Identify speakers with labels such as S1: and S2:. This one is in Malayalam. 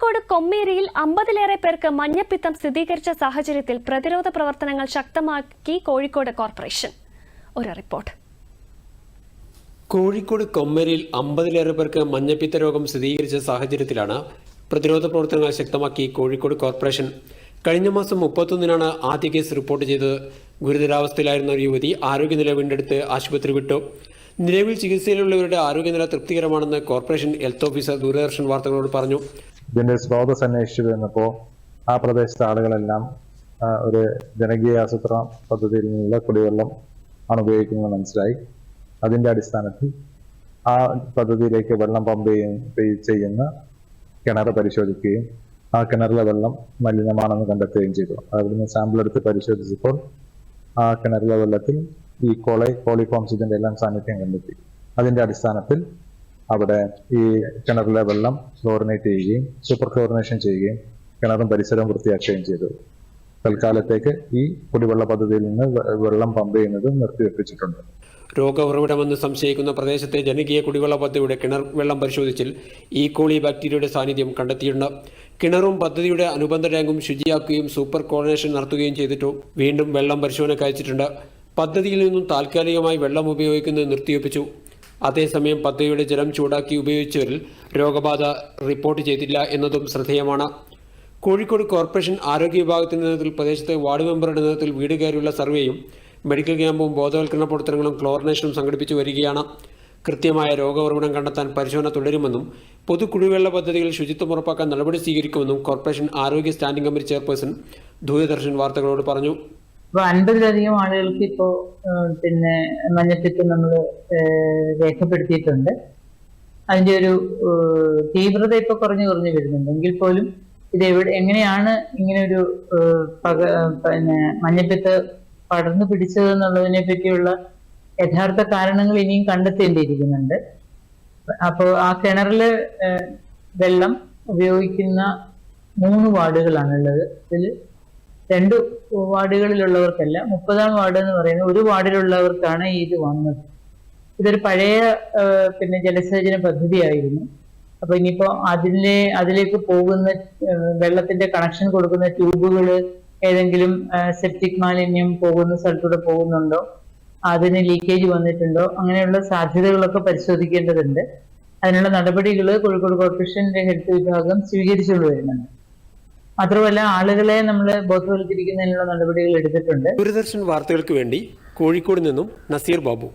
S1: കോഴിക്കോട് കൊമ്മേരിയിൽ അമ്പതിലേറെ പേർക്ക് മഞ്ഞപ്പിത്തം സ്ഥിരീകരിച്ച സാഹചര്യത്തിൽ പ്രതിരോധ പ്രവർത്തനങ്ങൾ ശക്തമാക്കി കോഴിക്കോട് കോർപ്പറേഷൻ. ഒരു റിപ്പോർട്ട്.
S2: കോഴിക്കോട് കൊമ്മേരിയിൽ അമ്പതിലേറെ പേർക്ക് മഞ്ഞപ്പിത്ത രോഗം സ്ഥിരീകരിച്ച സാഹചര്യത്തിലാണ് പ്രതിരോധ പ്രവർത്തനങ്ങൾ ശക്തമാക്കി കോഴിക്കോട് കോർപ്പറേഷൻ. കഴിഞ്ഞ മാസം മുപ്പത്തൊന്നിനാണ് ആദ്യ കേസ് റിപ്പോർട്ട് ചെയ്തത്. ഗുരുതരാവസ്ഥയിലായിരുന്ന ഒരു യുവതി ആരോഗ്യനില വീണ്ടെടുത്ത് ആശുപത്രി വിട്ടു. നിലവിൽ ചികിത്സയിലുള്ളവരുടെ ആരോഗ്യനില തൃപ്തികരമാണെന്ന് കോർപ്പറേഷൻ ഹെൽത്ത് ഓഫീസർ ദൂരദർശൻ വാർത്തകളോട് പറഞ്ഞു.
S3: ഇതിന്റെ സ്രോതസ് അന്വേഷിച്ചു വന്നപ്പോൾ ആ പ്രദേശത്തെ ആളുകളെല്ലാം ഒരു ജനകീയ ആസൂത്രണ പദ്ധതിയിൽ നിന്നുള്ള കുടിവെള്ളം ആണ് ഉപയോഗിക്കുന്നത് മനസ്സിലായി. അതിന്റെ അടിസ്ഥാനത്തിൽ ആ പദ്ധതിയിലേക്ക് വെള്ളം പമ്പ് ചെയ്യുന്ന കിണർ പരിശോധിക്കുകയും ആ കിണറിലെ വെള്ളം മലിനമാണെന്ന് കണ്ടെത്തുകയും ചെയ്തു. അവിടുന്ന് സാമ്പിൾ എടുത്ത് പരിശോധിച്ചപ്പോൾ ആ കിണറിലെ വെള്ളത്തിൽ ഈ കോളെ കോളിഫോംസ് ഇതിന്റെ എല്ലാം സാന്നിധ്യം കണ്ടെത്തി. അതിന്റെ അടിസ്ഥാനത്തിൽ അവിടെ ഈ കിണറിലെ വെള്ളം ക്ലോറിനേറ്റ് ചെയ്യുകയും സൂപ്പർ ക്ലോറിനേഷൻ ചെയ്യുകയും കിണറും പരിസരവും വൃത്തിയാക്കുകയും ചെയ്തു. തൽക്കാലത്തേക്ക് ഈ കുടിവെള്ള പദ്ധതിയിൽ നിന്ന് വെള്ളം പമ്പ് ചെയ്യുന്നത് നിർത്തിവെപ്പിച്ചിട്ടുണ്ട്
S2: രോഗ ഉറവിടമെന്ന് സംശയിക്കുന്ന പ്രദേശത്തെ ജനകീയ കുടിവെള്ള പദ്ധതിയുടെ കിണർ വെള്ളം പരിശോധിച്ചിൽ ഈ കോളി ബാക്ടീരിയയുടെ സാന്നിധ്യം കണ്ടെത്തിയിട്ടുണ്ട്. കിണറും പദ്ധതിയുടെ അനുബന്ധ ടാങ്കും ശുചിയാക്കുകയും സൂപ്പർ കോർഡിനേഷൻ നടത്തുകയും ചെയ്തിട്ടു വീണ്ടും വെള്ളം പരിശോധനയ്ക്ക് അയച്ചിട്ടുണ്ട്. പദ്ധതിയിൽ നിന്നും താൽക്കാലികമായി വെള്ളം ഉപയോഗിക്കുന്നത് നിർത്തിവെപ്പിച്ചു. അതേസമയം പദ്ധതിയുടെ ജലം ചൂടാക്കി ഉപയോഗിച്ചവരിൽ രോഗബാധ റിപ്പോർട്ട് ചെയ്തില്ല എന്നതും ശ്രദ്ധേയമാണ്. കോഴിക്കോട് കോർപ്പറേഷൻ ആരോഗ്യ വിഭാഗത്തിന്റെ നേതൃത്വത്തിൽ പ്രദേശത്തെ വാർഡ് മെമ്പറുടെ നേതൃത്വത്തിൽ വീട് കയറിയുള്ള സർവേയും മെഡിക്കൽ ക്യാമ്പും ബോധവൽക്കരണ പ്രവർത്തനങ്ങളും ക്ലോറിനേഷനും സംഘടിപ്പിച്ചു വരികയാണ്. കൃത്യമായ രോഗ ഉറവിടം കണ്ടെത്താൻ പരിശോധന തുടരുമെന്നും പൊതു കുടിവെള്ള പദ്ധതികൾ ശുചിത്വം ഉറപ്പാക്കാൻ നടപടി സ്വീകരിക്കുമെന്നും കോർപ്പറേഷൻ ആരോഗ്യ സ്റ്റാൻഡിംഗ് കമ്മിറ്റി ചെയർപേഴ്സൺ ദൂരദർശൻ വാർത്തകളോട് പറഞ്ഞു.
S4: ഇപ്പൊ അൻപതിലധികം ആളുകൾക്ക് ഇപ്പോ പിന്നെ മഞ്ഞത്തിട്ട് നമ്മൾ രേഖപ്പെടുത്തിയിട്ടുണ്ട്. അതിന്റെ ഒരു തീവ്രത ഇപ്പൊ കുറഞ്ഞു കുറഞ്ഞു വരുന്നുണ്ട്. എങ്കിൽ പോലും ഇത് എവിടെ എങ്ങനെയാണ് ഇങ്ങനെ ഒരു പക പിന്നെ മഞ്ഞപ്പിത്ത് പടർന്നു പിടിച്ചത് എന്നുള്ളതിനെ പറ്റിയുള്ള യഥാർത്ഥ കാരണങ്ങൾ ഇനിയും കണ്ടെത്തേണ്ടിയിരിക്കുന്നുണ്ട്. അപ്പോൾ ആ കിണറിൽ വെള്ളം ഉപയോഗിക്കുന്ന മൂന്ന് വാർഡുകളാണുള്ളത്. ഇതിൽ രണ്ട് വാർഡുകളിലുള്ളവർക്കല്ല മുപ്പതാം വാർഡ് എന്ന് പറയുന്നത് ഒരു വാർഡിലുള്ളവർക്കാണ് ഇത് വന്നത്. ഇതൊരു പഴയ പിന്നെ ജലസേചന പദ്ധതിയായിരുന്നു. അപ്പൊ ഇനിയിപ്പോ അതിലെ അതിലേക്ക് പോകുന്ന വെള്ളത്തിന്റെ കണക്ഷൻ കൊടുക്കുന്ന ട്യൂബുകൾ ഏതെങ്കിലും സെപ്റ്റിക് മാലിന്യം പോകുന്ന സ്ഥലത്തൂടെ പോകുന്നുണ്ടോ? അതിന് ലീക്കേജ് വന്നിട്ടുണ്ടോ? അങ്ങനെയുള്ള സാധ്യതകളൊക്കെ പരിശോധിക്കേണ്ടതുണ്ട്. അതിനുള്ള നടപടികൾ കോഴിക്കോട് കോർപ്പറേഷന്റെ ഹെൽത്ത് വിഭാഗം സ്വീകരിച്ചുകൊണ്ട് വരുന്നുണ്ട്. മാത്രമല്ല ആളുകളെ നമ്മൾ ബോധവൽക്കരിക്കുന്നതിനുള്ള നടപടികൾ എടുത്തിട്ടുണ്ട്.
S2: ദൂരദർശൻ വാർത്തകൾക്ക് വേണ്ടി കോഴിക്കോട് നിന്നും നസീർ ബാബു.